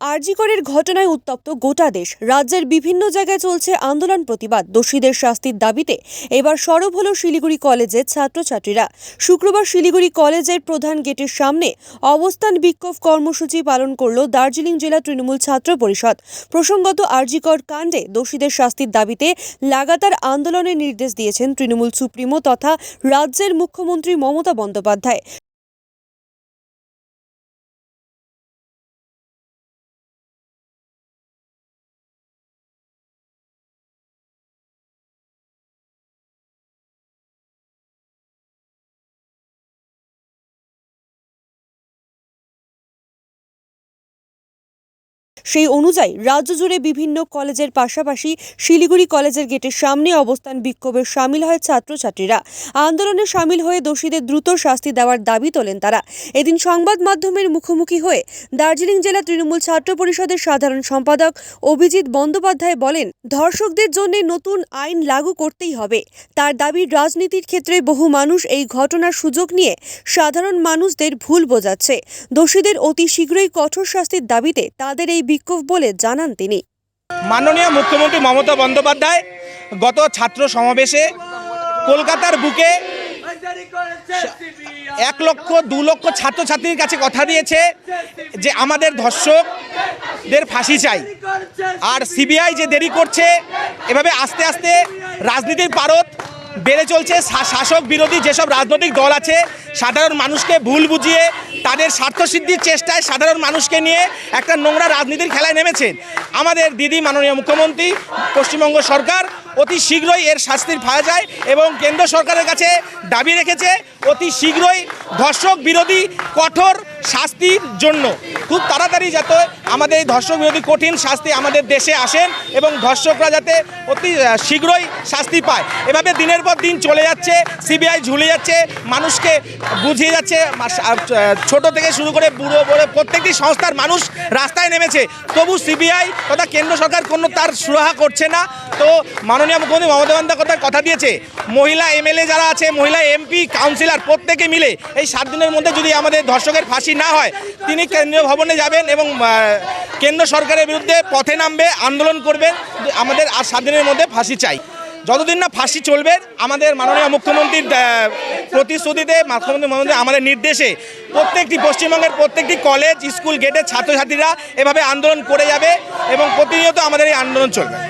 আরজিকরের ঘটনায় উত্তপ্ত গোটা দেশ। রাজ্যের বিভিন্ন জায়গায় চলছে আন্দোলন প্রতিবাদ। দোষীদের শাস্তির দাবিতে এবার সরব হল শিলিগুড়ি কলেজের ছাত্রছাত্রীরা। শুক্রবার শিলিগুড়ি কলেজের প্রধান গেটের সামনে অবস্থান বিক্ষোভ কর্মসূচি পালন করল দার্জিলিং জেলা তৃণমূল ছাত্র পরিষদ। প্রসঙ্গত, আরজিকর কাণ্ডে দোষীদের শাস্তির দাবিতে লাগাতার আন্দোলনের নির্দেশ দিয়েছেন তৃণমূল সুপ্রিমো তথা রাজ্যের মুখ্যমন্ত্রী মমতা বন্দ্যোপাধ্যায়। সেই অনুযায়ী রাজ্য জুড়ে বিভিন্ন কলেজের পাশাপাশি শিলিগুড়ি কলেজের গেটের সামনে অবস্থান বিক্ষোভে সামিল হয় ছাত্রছাত্রীরা। আন্দোলনে সামিল হয়ে দোষীদের দ্রুত শাস্তি দেওয়ার দাবি তোলেন তারা। এদিন সংবাদ মাধ্যমের মুখোমুখি হয়ে দার্জিলিং জেলা তৃণমূল ছাত্র পরিষদের সাধারণ সম্পাদক অভিজিৎ বন্দ্যোপাধ্যায় বলেন, ধর্ষকদের জন্য নতুন আইন লাগু করতেই হবে। তার দাবি, রাজনীতির ক্ষেত্রে বহু মানুষ এই ঘটনার সুযোগ নিয়ে সাধারণ মানুষদের ভুল বোঝাচ্ছে। দোষীদের অতি শীঘ্রই কঠোর শাস্তির দাবিতে তাদের এই বিক্ষোভ বলে জানান তিনি। মাননীয় মুখ্যমন্ত্রী মমতা বন্দ্যোপাধ্যায় গত ছাত্র সমাবেশে কলকাতার বুকে এক লক্ষ, দু লক্ষ ছাত্রছাত্রীর কাছে কথা দিয়েছে যে আমাদের ধর্ষকদের ফাঁসি চাই। আর সিবিআই যে দেরি করছে, এভাবে আস্তে আস্তে রাজনীতির পারত বেড়ে চলছে। শাসক বিরোধী যেসব রাজনৈতিক দল আছে, সাধারণ মানুষকে ভুল বুঝিয়ে তাদের স্বার্থসিদ্ধির চেষ্টায় সাধারণ মানুষকে নিয়ে একটা নোংরা রাজনীতির খেলায় নেমেছেন। আমাদের দিদি মাননীয় মুখ্যমন্ত্রী, পশ্চিমবঙ্গ সরকার অতি শীঘ্রই এর শাস্তির পাওয়া যায় এবং কেন্দ্র সরকারের কাছে দাবি রেখেছে অতি শীঘ্রই ধর্ষক বিরোধী কঠোর শাস্তির জন্য। খুব তাড়াতাড়ি যাতে আমাদের এই ধর্ষক বিরোধী কঠিন শাস্তি আমাদের দেশে আসেন এবং ধর্ষকরা যাতে অতি শীঘ্রই শাস্তি পায়। এভাবে দিনের পর দিন চলে যাচ্ছে, সিবিআই ঝুলে যাচ্ছে, মানুষকে বুঝিয়ে যাচ্ছে ছোট থেকে শুরু করে বুড়ো, বড়, প্রত্যেকটি সংস্থার মানুষ রাস্তায় নেমেছে। তবু সিবিআই তথা কেন্দ্র সরকার কোনো তার সুরাহা করছে না। তো মাননীয় মুখ্যমন্ত্রী মমতা বন্দ্যোপাধ্যায় কথা দিয়েছে, মহিলা এমএলএ যারা আছে, মহিলা এমপি, কাউন্সিলর প্রত্যেকে মিলে এই সাত দিনের মধ্যে যদি আমাদের ধর্ষকের ফাঁসি না হয়, তিনি কেন্দ্রীয় ভবনে যাবেন এবং কেন্দ্র সরকারের বিরুদ্ধে পথে নামবে, আন্দোলন করবে, আমাদের আর সাত দিনের মধ্যে ফাঁসি চাই। যতদিন না ফাঁসি চলবে, আমাদের মাননীয় মুখ্যমন্ত্রীর প্রতিশ্রুতিতে মুখ্যমন্ত্রী আমাদের নির্দেশে প্রত্যেকটি পশ্চিমবঙ্গের প্রত্যেকটি কলেজ, স্কুল, গেটের ছাত্রছাত্রীরা এভাবে আন্দোলন করে যাবে এবং প্রতিনিয়ত আমাদের এই আন্দোলন চলবে।